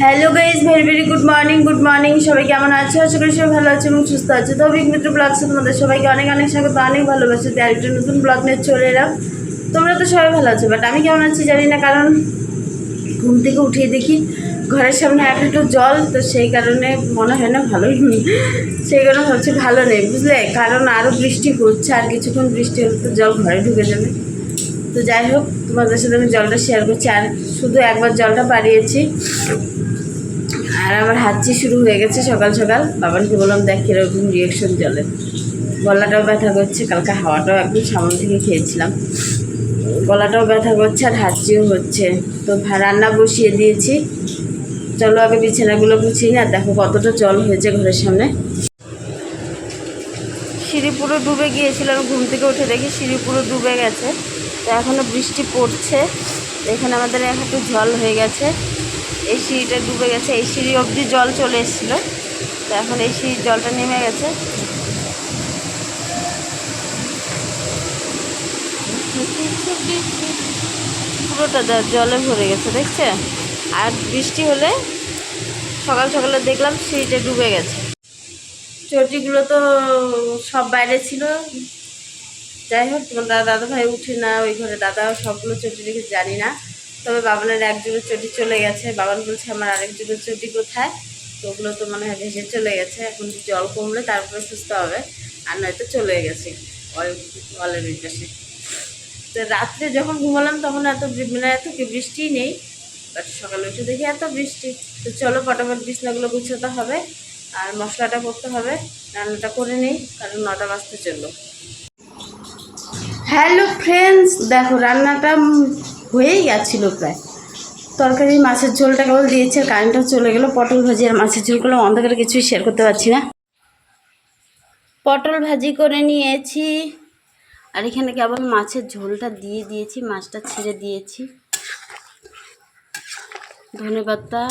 Hello guys very very good morning good morning সবাই কেমন আছো? আশা করি সবাই ভালো আছে এবং সুস্থ আছে। তো অভিক মিত্র ব্লগসে তোমাদের সবাইকে অনেক অনেক স্বাগত, অনেক ভালোবাসে। তাই আরেকটা নতুন ব্লগ নিয়ে চলে এলাম। তোমরা তো সবাই ভালো আছো বাট আমি কেমন আছি জানি না, কারণ ঘুম থেকে উঠিয়ে দেখি ঘরের সামনে এক একটু জল, তো সেই কারণে মনে হয় না ভালোই। নেই সেই কারণে ভাবছি ভালো নেই, বুঝলে? কারণ আরও বৃষ্টি হচ্ছে, আর কিছুক্ষণ বৃষ্টি হলে তো জল ঘরে ঢুকে যাবে। তো যাই হোক, তোমাদের সাথে আমি জলটা শেয়ার করছি। আর শুধু একবার জলটা পাড়িয়েছি আর আমার হাঁচি শুরু হয়ে গেছে সকাল সকাল। বাবানকে বললাম, দেখ, কীরকম রিয়েকশন জলে। গলাটাও ব্যথা করছে, কালকে হাওয়াটাও একদম সামন থেকে খেয়েছিলাম। গলাটাও ব্যথা করছে আর হাঁচিও হচ্ছে। তো রান্না বসিয়ে দিয়েছি। চলো আগে বিছানাগুলো গুছিয়ে না দেখো কতটা জল হয়েছে ঘরের সামনে। সিঁড়ি পুরো ডুবে গিয়েছিলাম ঘুম থেকে উঠে দেখি সিঁড়ি পুরো ডুবে গেছে। তো এখনও বৃষ্টি পড়ছে। এখানে আমাদের একটু জল হয়ে গেছে। এই সিঁড়িটা ডুবে গেছে। এই সিঁড়ি অবধি জল চলে এসেছিল। তো এখন এই সিঁড়ির জলটা নেমে গেছে। পুরোটা জলে ভরে গেছে, দেখছে? আর বৃষ্টি হলে সকাল সকালে দেখলাম সিঁড়িটা ডুবে গেছে। চটিগুলো তো সব বাইরে ছিল। যাই হোক, তোমার দাদা দাদা ভাই উঠে না, ওই ঘরে দাদা সবগুলো চটি রেখে জানি না। তবে বাবানের এক জোড়ো চটি চলে গেছে। বাবান বলছে, আমার আরেক জোড়ো চটি কোথায়? তো ওগুলো তো মনে হয় ভেসে চলে গেছে। এখন জল কমলে তারপরে সুস্থ হবে। আর নয়তো চলে গেছে অলের ওই পাশে তো রাত্রে যখন ঘুমালাম, তখন এত মানে এত কি বৃষ্টিই নেই। বাট সকালে উঠে দেখি এত বৃষ্টি। তো চলো ফটাফট বিছনাগুলো গুছাতে হবে। আর মশলাটা করতে হবে। রান্নাটা করে নেই, কারণ নটা বাজতে চলল। হ্যালো ফ্রেন্ডস দেখো রান্নাটা হয়েই গেছিল প্রায়। তরকারি মাছের ঝোলটা কেবল দিয়েছে, আর কারেন্টও চলে গেলো। পটল ভাজি আর মাছের ঝোলগুলো অন্ধকারে কিছুই শেয়ার করতে পারছি না। পটল ভাজি করে নিয়েছি, আর এখানে কেবল মাছের ঝোলটা দিয়ে দিয়েছি, মাছটা ছিঁড়ে দিয়েছি। ধনে পাতা,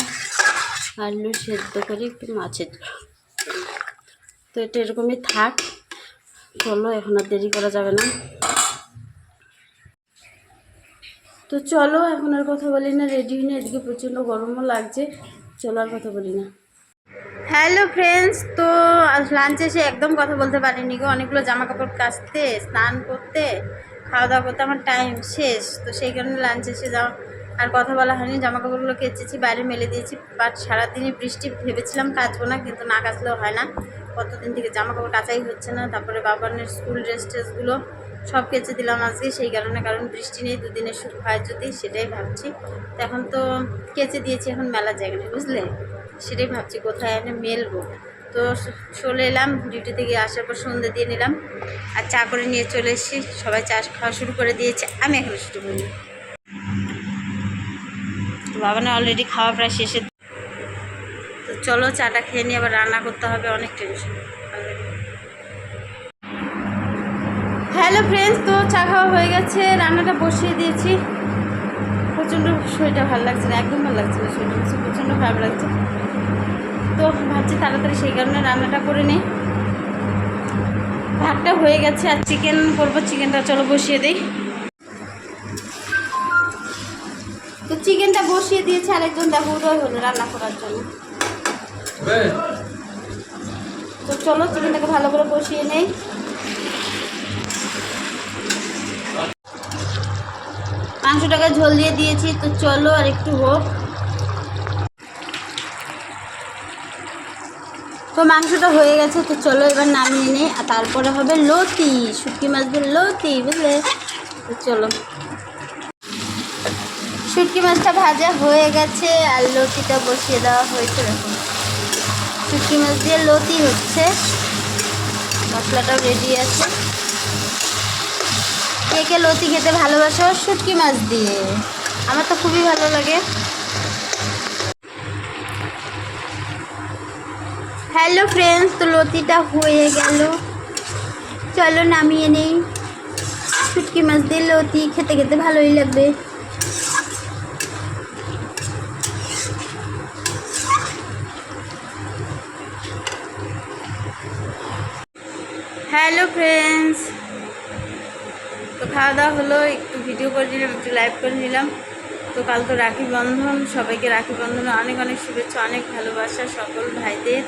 আলু সেদ্ধ করে একটু মাছের। তো এটা এরকমই থাক, চলো এখন আর দেরি করা যাবে না। তো চলো, এখন আর কথা বলি না রেডি হয়ে এদিকে প্রচণ্ড গরমও লাগছে। চলো আর কথা বলি না। হ্যালো ফ্রেন্ডস তো লাঞ্চে এসে একদম কথা বলতে পারিনি গো। অনেকগুলো জামা কাপড় কাচতে, স্নান করতে, খাওয়া দাওয়া করতে আমার টাইম শেষ। তো সেই কারণে লাঞ্চে এসে যাওয়া আর কথা বলা হয়নি জামা কাপড়গুলো কেচেছি, বাইরে মেলে দিয়েছি বাট সারাদিনই বৃষ্টি ভেবেছিলাম কাচবো না, কিন্তু না কাচলেও হয় না। কতদিন থেকে জামা কাপড় কাচাই হচ্ছে না, তারপরে বাবানের স্কুল ড্রেস ট্রেসগুলো সব কেচে দিলাম আজকে, সেই কারণে, কারণ বৃষ্টি নেই, দুদিনে শুরু হয় যদি, সেটাই ভাবছি। তো এখন তো কেচে দিয়েছি, এখন মেলা জায়গা বুঝলে? সেটাই ভাবছি, কোথায় এনে মেলবো? তো চলে এলাম ডিউটি থেকে আসার পর সন্ধ্যে দিয়ে নিলাম, আর চা করে নিয়ে চলে এসেছি, সবাই চা খাওয়া শুরু করে দিয়েছে, আমি এখনও শুরু করিনি তো বাবানে অলরেডি খাওয়া প্রায় শেষে তো চলো চাটা খেয়ে নিয়ে আবার রান্না করতে হবে, অনেক টেনশন হ্যালো ফ্রেন্ডস তো চা খাওয়া হয়ে গেছে, রান্নাটা বসিয়ে দিয়েছি। প্রচণ্ড শরীরটা ভালো লাগছে না, একদম ভালো লাগছে না শরীরটা হচ্ছে প্রচণ্ড খারাপ লাগছে। তো ভাবছি তাড়াতাড়ি সেই কারণে রান্নাটা করে নিই। ভাতটা হয়ে গেছে আর চিকেন করব চিকেনটা চলো বসিয়ে দিই। চিকেনটা বসিয়ে দিয়েছে আরেকজন দেখো উদয় হলো রান্না করার জন্য। তো চলো চিকেনটাকে ভালো করে বসিয়ে নেই। মাংসটাকে ঝোল দিয়ে দিয়েছি তো চলো আর একটু হোক। তো মাংসটা হয়ে গেছে তো চলো এবার নামিয়ে নিই। আর তারপরে হবে লতি শুটকি মাছ দিয়ে লতি বুঝলে? তো চলো। শুটকি মাছটা ভাজা হয়ে গেছে আর লতিটা বসিয়ে দেওয়া হয়েছে, দেখুন। শুটকি মাছ দিয়ে লতি হচ্ছে। মশলাটাও রেডি আছে। কে কে লতি খেতে ভালোবাসো, শুটকি মাছ দিয়ে। আমার তো খুবই ভালো লাগে। হ্যালো ফ্রেন্ডস তো লতিটা হয়ে গেল। চলো নামিয়ে নেই। শুটকি মাছ দিয়ে লতি খেতে খেতে ভালোই লাগবে। হ্যালো ফ্রেন্ডস তো খাওয়া দাওয়া হলো, একটু ভিডিও করে নিলাম একটু লাইভ করে নিলাম। তো কাল তো রাখি বন্ধন, সবাইকে রাখি বন্ধনে অনেক অনেক শুভেচ্ছা, অনেক ভালোবাসা সকল ভাইদের।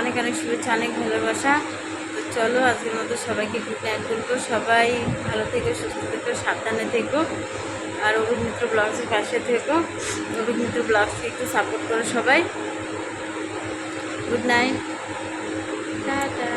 অনেক অনেক শুভেচ্ছা, অনেক ভালোবাসা। তো চলো, আজকের মতো সবাইকে গুড নাইট বলব। সবাই ভালো থেকো, সুস্থ থেকো, সাবধানে থেকো। আর অভিক মিত্র ব্লগসের পাশে থেকো। অভিক মিত্র ব্লগসকে একটু সাপোর্ট করো সবাই। Good night tata